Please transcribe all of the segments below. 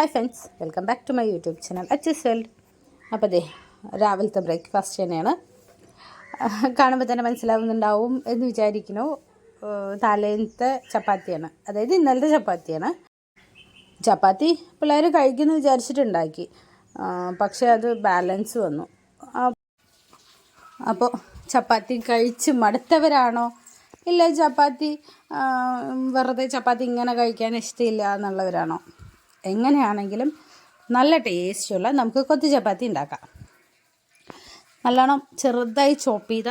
Hi friends welcome back to my YouTube channel Achus world അപ്പോൾ അതെ രാവിലത്തെ breakfast തന്നെയാണ്. കാണുമ്പോൾ തന്നെ മനസ്സിലാവുന്നുണ്ടാവും എന്ന് വിചാരിക്കുന്നു. തലേന്നത്തെ ചപ്പാത്തിയാണ്. അതായത് ഇന്നലത്തെ ചപ്പാത്തിയാണ്. ചപ്പാത്തി പിള്ളേർ കഴിക്കുന്നു വിചാരിച്ചിട്ടുണ്ടാക്കി. പക്ഷേ അത് ബാലൻസ് വന്നു. അപ്പോൾ ചപ്പാത്തി കഴിച്ച് മടുത്തവരാണോ? ഇല്ല ചപ്പാത്തി വെറുതെ ചപ്പാത്തി ഇങ്ങനെ കഴിക്കാൻ ഇഷ്ടമില്ല എന്നുള്ളവരാണോ? എങ്ങനെയാണെങ്കിലും നല്ല ടേസ്റ്റുള്ള നമുക്ക് കൊത്തി ചപ്പാത്തി ഉണ്ടാക്കാം. നല്ലോണം ചെറുതായി ചോപ്പ് ചെയ്ത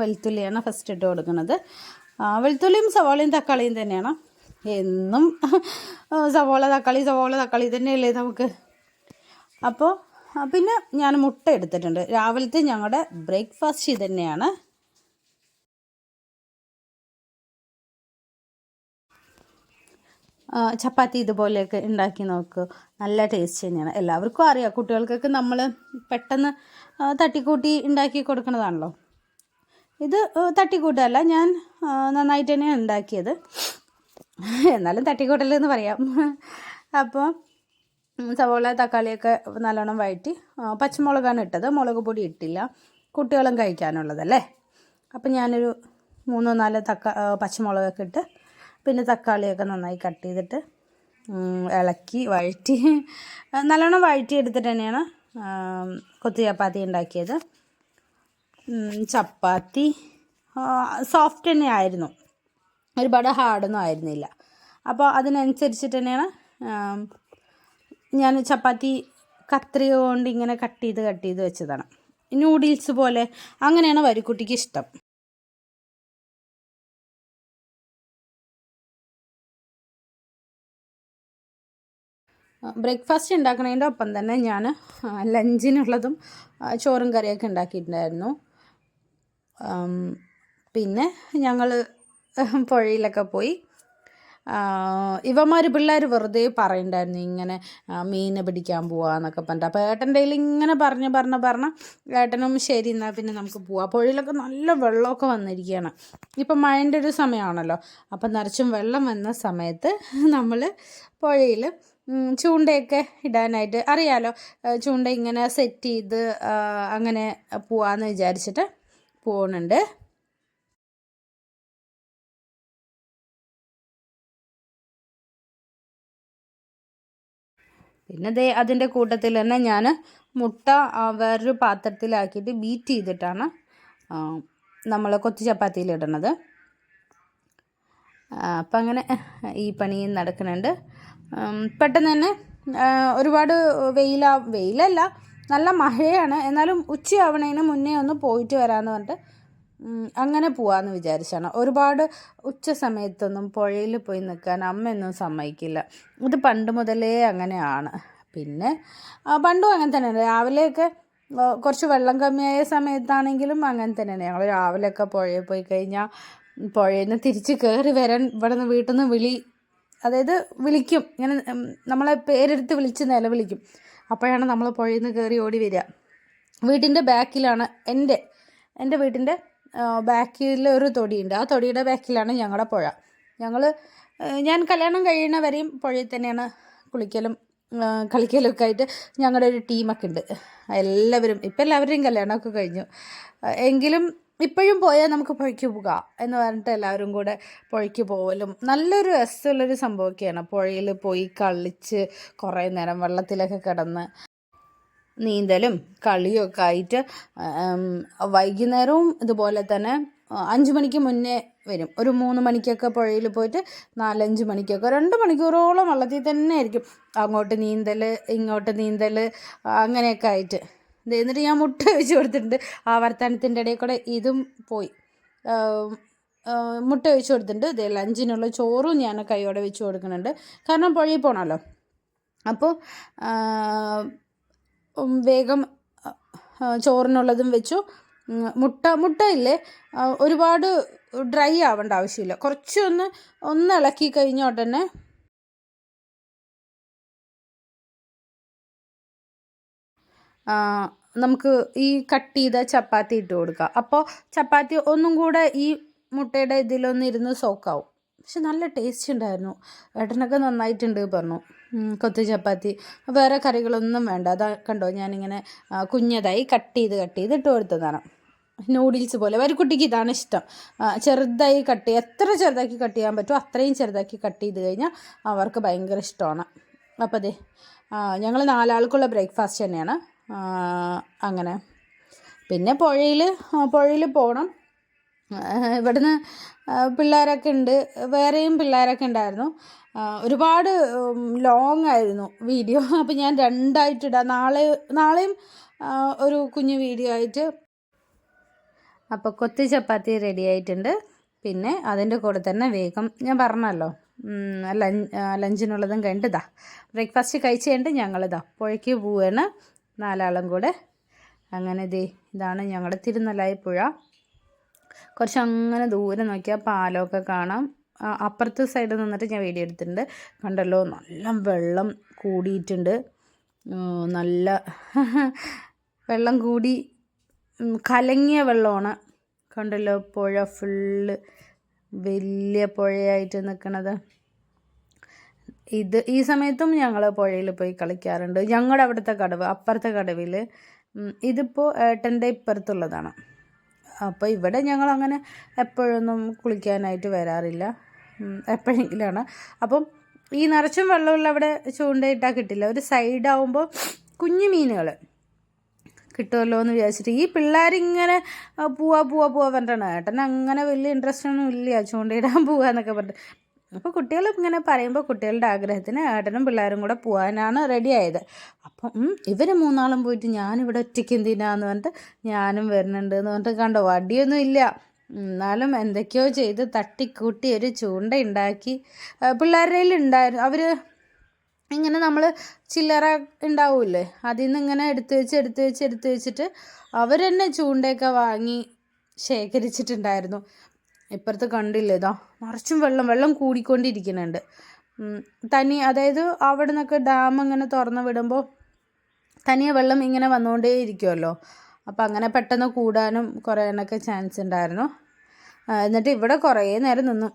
വെളുത്തുള്ളിയാണ് ഫസ്റ്റ് ഇട്ട് കൊടുക്കുന്നത്. വെളുത്തുള്ളിയും സവാളയും തക്കാളിയും തന്നെയാണ്. എന്നും സവാള തക്കാളി സവാള തക്കാളി തന്നെയല്ലേ നമുക്ക്? അപ്പോൾ പിന്നെ ഞാൻ മുട്ട എടുത്തിട്ടുണ്ട്. രാവിലത്തെ ഞങ്ങളുടെ ബ്രേക്ക്ഫാസ്റ്റ് തന്നെയാണ് ചപ്പാത്തി ഇതുപോലെയൊക്കെ ഉണ്ടാക്കി നോക്കൂ. നല്ല ടേസ്റ്റ് തന്നെയാണ്. എല്ലാവർക്കും അറിയാം. കുട്ടികൾക്കൊക്കെ നമ്മൾ പെട്ടെന്ന് തട്ടിക്കൂട്ടി ഉണ്ടാക്കി കൊടുക്കുന്നതാണല്ലോ ഇത് തട്ടിക്കൂട്ടല്ല ഞാൻ നന്നായിട്ട് തന്നെയാണ് ഉണ്ടാക്കിയത്. എന്നാലും തട്ടിക്കൂട്ടലെന്ന് പറയാം. അപ്പോൾ സവോള തക്കാളിയൊക്കെ നല്ലോണം വഴറ്റി പച്ചമുളകാണ് ഇട്ടത്. മുളക് പൊടി ഇട്ടില്ല. കുട്ടികളും കഴിക്കാനുള്ളതല്ലേ? അപ്പം ഞാനൊരു മൂന്നോ നാലോ തക്ക പച്ചമുളകൊക്കെ ഇട്ട് പിന്നെ തക്കാളിയൊക്കെ നന്നായി കട്ട് ചെയ്തിട്ട് ഇളക്കി വഴറ്റി. നല്ലോണം വഴറ്റി എടുത്തിട്ട് തന്നെയാണ് കൊത്തി ചപ്പാത്തി ഉണ്ടാക്കിയത്. ചപ്പാത്തി സോഫ്റ്റ് തന്നെ ആയിരുന്നു. ഒരുപാട് ഹാർഡൊന്നും ആയിരുന്നില്ല. അപ്പോൾ അതിനനുസരിച്ചിട്ട് തന്നെയാണ് ഞാൻ ചപ്പാത്തി കത്രിക കൊണ്ട് ഇങ്ങനെ കട്ട് ചെയ്ത് കട്ട് ചെയ്ത് വെച്ചതാണ്. നൂഡിൽസ് പോലെ അങ്ങനെയാണ് വരിക്കുട്ടിക്ക് ഇഷ്ടം. ബ്രേക്ക്ഫാസ്റ്റ് ഉണ്ടാക്കുന്നതിന്റെ ഒപ്പം തന്നെ ഞാൻ ലഞ്ചിനുള്ളതും ചോറും കറിയൊക്കെ ഉണ്ടാക്കിയിട്ടുണ്ടായിരുന്നു. പിന്നെ ഞങ്ങൾ പുഴയിലൊക്കെ പോയി. ഇവന്മാർ പിള്ളേർ വെറുതെ പറയണ്ടായിരുന്നു ഇങ്ങനെ മീനെ പിടിക്കാൻ പോവാന്നൊക്കെ പറഞ്ഞിട്ട്. അപ്പോൾ ഏട്ടന്റെ കയ്യിൽ ഇങ്ങനെ പറഞ്ഞ് പറഞ്ഞ് പറഞ്ഞ് ഏട്ടനും ശരി എന്നാൽ പിന്നെ നമുക്ക് പോവാം. പുഴയിലൊക്കെ നല്ല വെള്ളമൊക്കെ വന്നിരിക്കുകയാണ് ഇപ്പം മഴന്റെ ഒരു സമയമാണല്ലോ. അപ്പം നിറച്ചും വെള്ളം വന്ന സമയത്ത് നമ്മൾ പുഴയിൽ ചൂണ്ടയൊക്കെ ഇടാനായിട്ട് അറിയാലോ. ചൂണ്ട ഇങ്ങനെ സെറ്റ് ചെയ്ത് അങ്ങനെ പോവാന്ന് വിചാരിച്ചിട്ട് പോകുന്നുണ്ട് പിന്നെ ദേ അതിന്റെ കൂട്ടത്തിൽ തന്നെ ഞാൻ മുട്ട വേറൊരു പാത്രത്തിലാക്കിയിട്ട് ബീറ്റ് ചെയ്തിട്ടാണ് നമ്മൾ കൊത്തി ചപ്പാത്തിയിൽ ഇടണത് അപ്പം അങ്ങനെ ഈ പണി നടക്കുന്നുണ്ട്. പെട്ടെന്ന് തന്നെ ഒരുപാട് വെയിലാ വെയിലല്ല നല്ല മഴയാണ്. എന്നാലും ഉച്ചയാവണേന് മുന്നേ ഒന്ന് പോയിട്ട് വരാമെന്ന് പറഞ്ഞിട്ട് അങ്ങനെ പോവാന്ന് വിചാരിച്ചാണ്. ഒരുപാട് ഉച്ച സമയത്തൊന്നും പുഴയിൽ പോയി നിൽക്കാൻ അമ്മയൊന്നും സമ്മതിക്കില്ല. ഇത് പണ്ട് മുതലേ അങ്ങനെയാണ്. പിന്നെ പണ്ടും അങ്ങനെ തന്നെയാണ്. രാവിലെയൊക്കെ കുറച്ച് വെള്ളം കമ്മിയായ സമയത്താണെങ്കിലും അങ്ങനെ തന്നെയാണ്. ഞങ്ങൾ രാവിലെയൊക്കെ പുഴയിൽ പോയി കഴിഞ്ഞാൽ പുഴയിൽ നിന്ന് തിരിച്ച് കയറി വരാൻ ഇവിടെ നിന്ന് വീട്ടിൽ നിന്ന് വിളി അതായത് വിളിക്കും. ഇങ്ങനെ നമ്മളെ പേരെടുത്ത് വിളിച്ച് നിലവിളിക്കും. അപ്പോഴാണ് നമ്മൾ പുഴയിൽ നിന്ന് കയറി ഓടി വരിക. വീട്ടിന്റെ ബാക്കിലാണ് എന്റെ എന്റെ വീട്ടിന്റെ ബാക്കിലൊരു തൊടിയുണ്ട്. ആ തൊടിയുടെ ബാക്കിലാണ് ഞങ്ങളുടെ പുഴ. ഞങ്ങൾ ഞാൻ കല്യാണം കഴിയണവരെയും വരെയും പുഴയിൽ തന്നെയാണ് കുളിക്കലും കളിക്കലൊക്കെ ആയിട്ട് ഞങ്ങളുടെ ഒരു ടീമൊക്കെ ഉണ്ട്. എല്ലാവരും ഇപ്പം എല്ലാവരുടെയും കല്യാണമൊക്കെ കഴിഞ്ഞു. എങ്കിലും ഇപ്പോഴും പോയാൽ നമുക്ക് പുഴയ്ക്ക് പോകാം എന്ന് പറഞ്ഞിട്ട് എല്ലാവരും കൂടെ പുഴയ്ക്ക് പോകലും നല്ലൊരു രസമുള്ളൊരു സംഭവമൊക്കെയാണ്. പുഴയിൽ പോയി കളിച്ച് കുറേ നേരം വെള്ളത്തിലൊക്കെ കിടന്ന് നീന്തലും കളിയൊക്കെ ആയിട്ട് വൈകുന്നേരവും ഇതുപോലെ തന്നെ അഞ്ച് മണിക്ക് മുന്നേ വരും. ഒരു മൂന്ന് മണിക്കൊക്കെ പുഴയിൽ പോയിട്ട് നാലഞ്ച് മണിക്കൊക്കെ രണ്ട് മണിക്കൂറോളം വെള്ളത്തിൽ തന്നെ ആയിരിക്കും. അങ്ങോട്ട് നീന്തൽ ഇങ്ങോട്ട് നീന്തൽ അങ്ങനെയൊക്കെ ആയിട്ട്. എന്നിട്ട് ഞാൻ മുട്ട വെച്ച് കൊടുത്തിട്ടുണ്ട്. ആ വർത്തമാനത്തിന്റെ ഇടയിൽ കൂടെ ഇതും പോയി. മുട്ട വെച്ച് കൊടുത്തിട്ടുണ്ട്. ഇതേ ലഞ്ചിനുള്ള ചോറും ഞാൻ കൈയോടെ വെച്ച് കൊടുക്കുന്നുണ്ട്. കാരണം പുഴയിൽ പോകണമല്ലോ അപ്പോൾ വേഗം ചോറിനുള്ളതും വെച്ചു. മുട്ട മുട്ട ഇല്ലേ? ഒരുപാട് ഡ്രൈ ആവേണ്ട ആവശ്യമില്ല. കുറച്ചൊന്ന് ഒന്ന് ഇളക്കി കഴിഞ്ഞ ഉടനെ നമുക്ക് ഈ കട്ട് ചെയ്ത ചപ്പാത്തി ഇട്ട് കൊടുക്കാം. അപ്പോൾ ചപ്പാത്തി ഒന്നും കൂടെ ഈ മുട്ടയുടെ ഇതിലൊന്ന് ഇരുന്ന് സോക്കാവും. പക്ഷെ നല്ല ടേസ്റ്റ് ഉണ്ടായിരുന്നു. ഏട്ടനൊക്കെ നന്നായിട്ടുണ്ട് പറഞ്ഞു. കൊത്തു ചപ്പാത്തി. വേറെ കറികളൊന്നും വേണ്ട. അതാ കണ്ടോ ഞാനിങ്ങനെ കുഞ്ഞതായി കട്ട് ചെയ്ത് കട്ട് ചെയ്ത് ഇട്ട് കൊടുത്തതാണ്. നൂഡിൽസ് പോലെ. വരിക്കുട്ടിക്ക് ഇതാണ് ഇഷ്ടം. ചെറുതായി കട്ട് എത്ര ചെറുതാക്കി കട്ട് ചെയ്യാൻ പറ്റുമോ അത്രയും ചെറുതാക്കി കട്ട് ചെയ്ത് കഴിഞ്ഞാൽ അവർക്ക് ഭയങ്കര ഇഷ്ടമാണ്. അപ്പോൾ അതെ ഞങ്ങൾ നാലാൾക്കുള്ള ബ്രേക്ക്ഫാസ്റ്റ് തന്നെയാണ്. അങ്ങനെ. പിന്നെ പുഴയിൽ പുഴയിൽ പോകണം ഇവിടുന്ന് പിള്ളേരൊക്കെ ഉണ്ട്. വേറെയും പിള്ളേരൊക്കെ ഉണ്ടായിരുന്നു. ഒരുപാട് ലോങ് ആയിരുന്നു വീഡിയോ. അപ്പോൾ ഞാൻ രണ്ടായിട്ടിടാം നാളെ നാളെയും ഒരു കുഞ്ഞു വീഡിയോ ആയിട്ട്. അപ്പോൾ കൊത്തി ചപ്പാത്തി റെഡി ആയിട്ടുണ്ട്. പിന്നെ അതിന്റെ കൂടെ തന്നെ വേഗം ഞാൻ പറഞ്ഞല്ലോ ലഞ്ച് ലഞ്ചിനുള്ളതും കഴിഞ്ഞിട്ട് ബ്രേക്ക്ഫാസ്റ്റ് കഴിച്ച് കഴിഞ്ഞിട്ട് ഞങ്ങളിതാ. പുഴയ്ക്ക് പോവാണ്. നാലാളും കൂടെ. അങ്ങനെ ദേ ഇതാണ് ഞങ്ങളുടെ തിരുനല്ലായി പുഴ കുറച്ച് അങ്ങനെ ദൂരെ നോക്കിയാൽ പാലമൊക്കെ കാണാം. അപ്പുറത്തെ സൈഡിൽ നിന്നിട്ട് ഞാൻ വീഡിയോ എടുത്തിട്ടുണ്ട്. കണ്ടല്ലോ നല്ല വെള്ളം കൂടിയിട്ടുണ്ട്. നല്ല വെള്ളം കൂടി കലങ്ങിയ വെള്ളമാണ്. കണ്ടല്ലോ പുഴ ഫുള്ള് വലിയ പുഴയായിട്ട് നിൽക്കണത് ഇത് ഈ സമയത്തും ഞങ്ങൾ പുഴയിൽ പോയി കളിക്കാറുണ്ട്. ഞങ്ങളുടെ അവിടുത്തെ കടവ് അപ്പുറത്തെ കടവിൽ ഇതിപ്പോൾ ഏട്ടന്റെ ഇപ്പുറത്തുള്ളതാണ്. അപ്പോൾ ഇവിടെ ഞങ്ങൾ അങ്ങനെ എപ്പോഴൊന്നും കുളിക്കാനായിട്ട് വരാറില്ല. എപ്പോഴെങ്കിലാണ്. അപ്പം ഈ നിറച്ചും വെള്ളമുള്ള അവിടെ ചൂണ്ടയിട്ടാൽ കിട്ടില്ല. ഒരു സൈഡാവുമ്പോൾ കുഞ്ഞു മീനുകൾ കിട്ടുമല്ലോ എന്ന് വിചാരിച്ചിട്ട് ഈ പിള്ളേരിങ്ങനെ പോവാ പോവാ പോവാ പറഞ്ഞിട്ടാണ്. ഏട്ടൻ അങ്ങനെ വലിയ ഇൻട്രസ്റ്റ് ഒന്നും ഇല്ല ചൂണ്ടയിടാൻ പോവാ എന്നൊക്കെ പറഞ്ഞിട്ട്. അപ്പോൾ കുട്ടികൾ ഇങ്ങനെ പറയുമ്പോൾ കുട്ടികളുടെ ആഗ്രഹത്തിന് ഏട്ടനും പിള്ളേരും കൂടെ പോകാനാണ് റെഡി ആയത്. അപ്പം ഇവർ മൂന്നാളും പോയിട്ട് ഞാനിവിടെ ഒറ്റയ്ക്ക് എന്തിനാന്ന് പറഞ്ഞിട്ട് ഞാനും വരുന്നുണ്ട് എന്ന് പറഞ്ഞിട്ട് കണ്ടോ? വടിയൊന്നും ഇല്ല. എന്നാലും എന്തൊക്കെയോ ചെയ്ത് തട്ടിക്കൂട്ടി ഒരു ചൂണ്ട ഉണ്ടാക്കി പിള്ളേരുടെ ഉണ്ടായിരുന്നു അവർ ഇങ്ങനെ നമ്മൾ ചില്ലറ ഉണ്ടാവില്ലേ അതിൽ നിന്ന് ഇങ്ങനെ എടുത്ത് വെച്ച് എടുത്ത് വെച്ച് എടുത്ത് വെച്ചിട്ട് അവർ തന്നെ ചൂണ്ടയൊക്കെ വാങ്ങി ശേഖരിച്ചിട്ടുണ്ടായിരുന്നു. ഇപ്പുറത്ത് കണ്ടില്ലേ ഇതാ നിറച്ചും വെള്ളം വെള്ളം കൂടിക്കൊണ്ടിരിക്കുന്നുണ്ട്. തനി അതായത് അവിടെ നിന്നൊക്കെ ഡാം ഇങ്ങനെ തുറന്ന് വിടുമ്പോൾ തനിയെ വെള്ളം ഇങ്ങനെ വന്നുകൊണ്ടേ ഇരിക്കുമല്ലോ അപ്പോൾ അങ്ങനെ പെട്ടെന്ന് കൂടാനും കുറയാനൊക്കെ ചാൻസ് ഉണ്ടായിരുന്നു. എന്നിട്ട് ഇവിടെ കുറേ നേരം നിന്നു.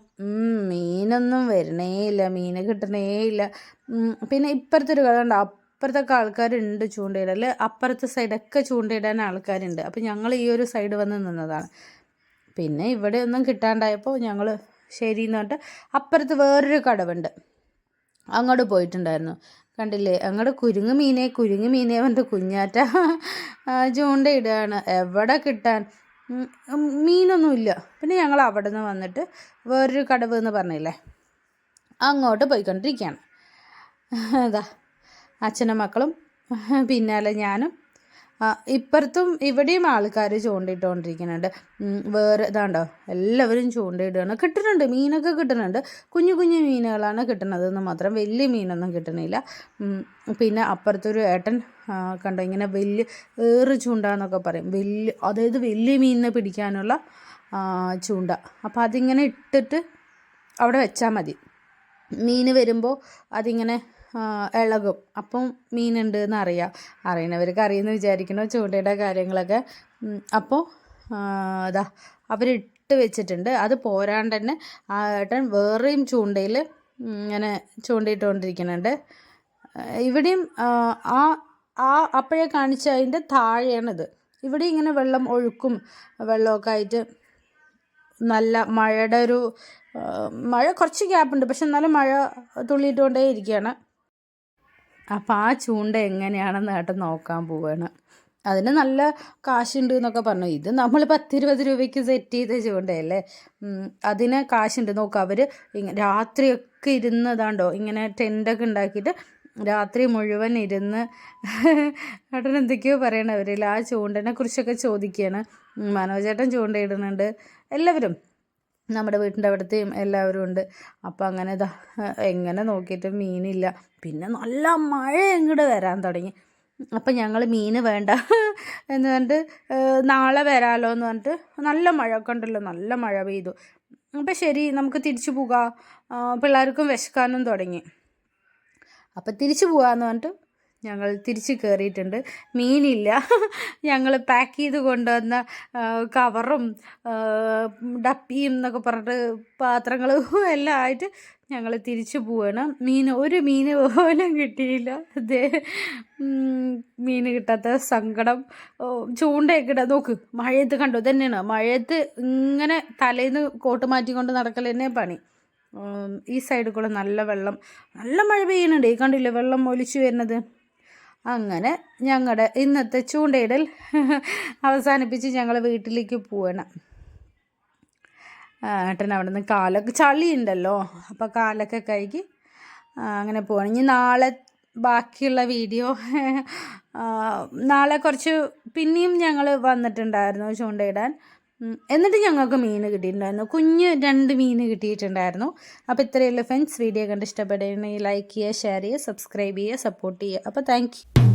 മീനൊന്നും വരണേ ഇല്ല മീൻ കിട്ടണേ ഇല്ല. പിന്നെ ഇപ്പുറത്തൊരു കഥ ഉണ്ട്. അപ്പുറത്തൊക്കെ ആൾക്കാരുണ്ട് ചൂണ്ടയിടൽ അപ്പുറത്തെ സൈഡൊക്കെ ചൂണ്ടയിടാൻ ആൾക്കാരുണ്ട്. അപ്പോൾ ഞങ്ങൾ ഈ ഒരു സൈഡ് വന്ന് നിന്നതാണ്. പിന്നെ ഇവിടെ ഒന്നും കിട്ടാണ്ടായപ്പോൾ ഞങ്ങൾ ശരി എന്ന് പറഞ്ഞിട്ട് അപ്പുറത്ത് വേറൊരു കടവുണ്ട്. അങ്ങോട്ട് പോയിട്ടുണ്ടായിരുന്നു. കണ്ടില്ലേ? അങ്ങോട്ട് കുരുങ്ങ് മീനെ കുരുങ്ങ് മീനെ പറഞ്ഞിട്ട് കുഞ്ഞാറ്റ ചൂണ്ടയിടുകയാണ് എവിടെ കിട്ടാൻ? മീനൊന്നുമില്ല പിന്നെ ഞങ്ങൾ അവിടെ നിന്ന് വന്നിട്ട് വേറൊരു കടവ് എന്ന് പറഞ്ഞില്ലേ? അങ്ങോട്ട് പോയിക്കൊണ്ടിരിക്കുകയാണ്. അതാ അച്ഛനും മക്കളും പിന്നാലെ ഞാനും ഇപ്പുറത്തും ഇവിടെയും ആൾക്കാർ ചൂണ്ടയിട്ടുകൊണ്ടിരിക്കുന്നുണ്ട് വേറെ ഇതാണ്ടോ എല്ലാവരും ചൂണ്ടയിടുകയാണ് കിട്ടുന്നുണ്ട് മീനൊക്കെ കിട്ടുന്നുണ്ട്. കുഞ്ഞു കുഞ്ഞു മീനുകളാണ് കിട്ടുന്നത് എന്ന് മാത്രം വലിയ മീനൊന്നും കിട്ടണില്ല പിന്നെ അപ്പുറത്തൊരു ഏട്ടൻ കണ്ടോ ഇങ്ങനെ വലിയ ഏറ് ചൂണ്ട എന്നൊക്കെ പറയും. വലിയ അതായത് വലിയ മീനിനെ പിടിക്കാനുള്ള ചൂണ്ട. അപ്പോൾ അതിങ്ങനെ ഇട്ടിട്ട് അവിടെ വെച്ചാൽ മതി. മീൻ വരുമ്പോൾ അതിങ്ങനെ ഇളകും. അപ്പം മീനുണ്ട് എന്ന് അറിയാം. അറിയണവർക്ക് അറിയുമെന്ന് വിചാരിക്കണോ ചൂണ്ടയുടെ കാര്യങ്ങളൊക്കെ. അപ്പോൾ അതാ അവരിട്ട് വെച്ചിട്ടുണ്ട്. അത് പോരാണ്ട് തന്നെ ആ ഏട്ടൻ വേറെയും ചൂണ്ടയിൽ ഇങ്ങനെ ചൂണ്ടയിട്ടുകൊണ്ടിരിക്കുന്നുണ്ട്. ഇവിടെയും ആ ആ അപ്പോഴേ കാണിച്ച അതിന്റെ താഴെയാണിത്. ഇവിടെ ഇങ്ങനെ വെള്ളം ഒഴുക്കും വെള്ളമൊക്കെ ആയിട്ട് നല്ല മഴയുടെ ഒരു മഴ കുറച്ച് ഗ്യാപ്പുണ്ട്. പക്ഷെ എന്നാലും മഴ തുള്ളിയിട്ടുകൊണ്ടേ ഇരിക്കുകയാണ് അപ്പോൾ ആ ചൂണ്ട എങ്ങനെയാണെന്ന് ഏട്ടൻ നോക്കാൻ പോവുകയാണ് അതിന് നല്ല കാശുണ്ട് എന്നൊക്കെ പറഞ്ഞു. ഇത് നമ്മൾ പത്തിരുപത് രൂപയ്ക്ക് സെറ്റ് ചെയ്ത ചൂണ്ടയല്ലേ? അതിന് കാശുണ്ട്. നോക്കുക അവർ രാത്രിയൊക്കെ ഇരുന്നതാണ്ടോ? ഇങ്ങനെ ടെന്റൊക്കെ ഉണ്ടാക്കിയിട്ട് രാത്രി മുഴുവൻ ഇരുന്ന് ഏട്ടൻ എന്തൊക്കെയോ പറയണവരിൽ ആ ചൂണ്ടനെ കുറിച്ചൊക്കെ ചോദിക്കുകയാണ് മനോജേട്ടൻ ചൂണ്ടയിടുന്നുണ്ട് എല്ലാവരും നമ്മുടെ വീട്ടിന്റെ അവിടുത്തെയും എല്ലാവരും ഉണ്ട്. അപ്പം അങ്ങനെ ഇതാ എങ്ങനെ നോക്കിയിട്ടും മീനില്ല. പിന്നെ നല്ല മഴ ഇങ്ങോട്ട് വരാൻ തുടങ്ങി. അപ്പം ഞങ്ങൾ മീൻ വേണ്ട എന്ന് പറഞ്ഞിട്ട് നാളെ വരാമല്ലോ എന്ന് പറഞ്ഞിട്ട് നല്ല മഴ കണ്ടല്ലോ നല്ല മഴ പെയ്തു. അപ്പം ശരി നമുക്ക് തിരിച്ചു പോകാം. പിള്ളേർക്കും വിശക്കാനും തുടങ്ങി. അപ്പം തിരിച്ചു പോകാമെന്ന് പറഞ്ഞിട്ട് ഞങ്ങൾ തിരിച്ച് കയറിയിട്ടുണ്ട് മീനില്ല. ഞങ്ങൾ പാക്ക് ചെയ്ത് കൊണ്ടുവന്ന കവറും ഡപ്പിയും എന്നൊക്കെ പറഞ്ഞിട്ട് പാത്രങ്ങളും എല്ലാം ആയിട്ട് ഞങ്ങൾ തിരിച്ചു പോവണം. മീൻ ഒരു മീൻ പോലും കിട്ടിയില്ല. അതേ മീൻ കിട്ടാത്ത സങ്കടം. ചൂണ്ടയൊക്കെ ഇടാം നോക്ക്. മഴയത്ത് കണ്ടു? തന്നെയാണ് മഴയത്ത് ഇങ്ങനെ തലേന്ന് കോട്ട് മാറ്റിക്കൊണ്ട് നടക്കൽ തന്നെ പണി ഈ സൈഡിൽ കൂടെ നല്ല വെള്ളം. നല്ല മഴ പെയ്യുന്നുണ്ട് ഈ കണ്ടില്ലേ വെള്ളം ഒലിച്ചു വരുന്നത്? അങ്ങനെ ഞങ്ങളുടെ ഇന്നത്തെ ചൂണ്ടയിടൽ അവസാനിപ്പിച്ച് ഞങ്ങൾ വീട്ടിലേക്ക് പോവണം. ഏട്ടൻ അവിടെ നിന്ന് കാലൊക്കെ ചളി ഉണ്ടല്ലോ അപ്പോൾ കാലൊക്കെ കഴുകി അങ്ങനെ പോകണം ഇനി നാളെ ബാക്കിയുള്ള വീഡിയോ നാളെ കുറച്ച് പിന്നെയും ഞങ്ങൾ വന്നിട്ടുണ്ടായിരുന്നു ചൂണ്ടയിടാൻ. എന്നിട്ട് ഞങ്ങൾക്ക് മീൻ കിട്ടിയിട്ടുണ്ടായിരുന്നു. കുഞ്ഞ് രണ്ട് മീൻ കിട്ടിയിട്ടുണ്ടായിരുന്നു. അപ്പോൾ ഇത്രയുള്ള ഫ്രണ്ട്സ് വീഡിയോ കണ്ട് ഇഷ്ടപ്പെടുകയാണെങ്കിൽ ലൈക്ക് ചെയ്യുക ഷെയർ ചെയ്യുക സബ്സ്ക്രൈബ് ചെയ്യുക സപ്പോർട്ട് ചെയ്യുക. അപ്പോൾ താങ്ക്